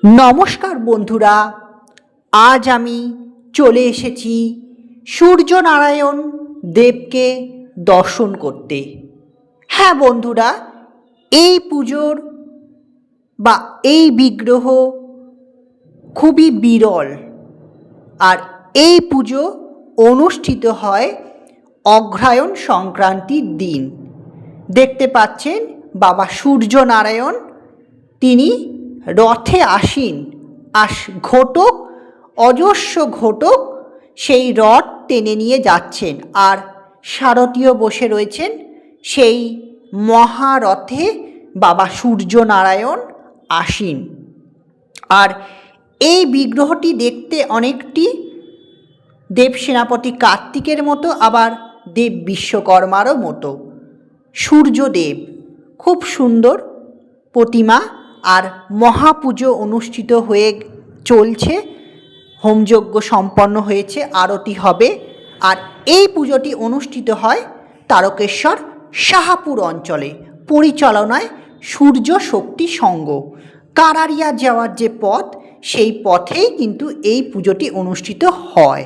নমস্কার বন্ধুরা, আজ আমি চলে এসেছি সূর্যনারায়ণ দেবকে দর্শন করতে। হ্যাঁ বন্ধুরা, এই পুজোর বা এই বিগ্রহ খুবই বিরল আর এই পুজো অনুষ্ঠিত হয় অগ্রহায়ণ সংক্রান্তির দিন। দেখতে পাচ্ছেন বাবা সূর্যনারায়ণ, তিনি রথে আসীন, আস ঘটক, অজস্র ঘটক, সেই রথ টেনে নিয়ে যাচ্ছেন। আর শারদীয় বসে রয়েছেন সেই মহারথে বাবা সূর্যনারায়ণ আসীন। আর এই বিগ্রহটি দেখতে অনেকটি দেব সেনাপতি কার্তিকের মতো, আবার দেব বিশ্বকর্মারও মতো। সূর্যদেব, খুব সুন্দর প্রতিমা। আর মহাপুজো অনুষ্ঠিত হয়ে চলছে, হোমযজ্ঞ সম্পন্ন হয়েছে, আরতি হবে। আর এই পুজোটি অনুষ্ঠিত হয় তারকেশ্বর শাহাপুর অঞ্চলে, পরিচালনায় সূর্য শক্তি সংঘ। কারারিয়া যাওয়ার যে পথ, সেই পথেই কিন্তু এই পুজোটি অনুষ্ঠিত হয়।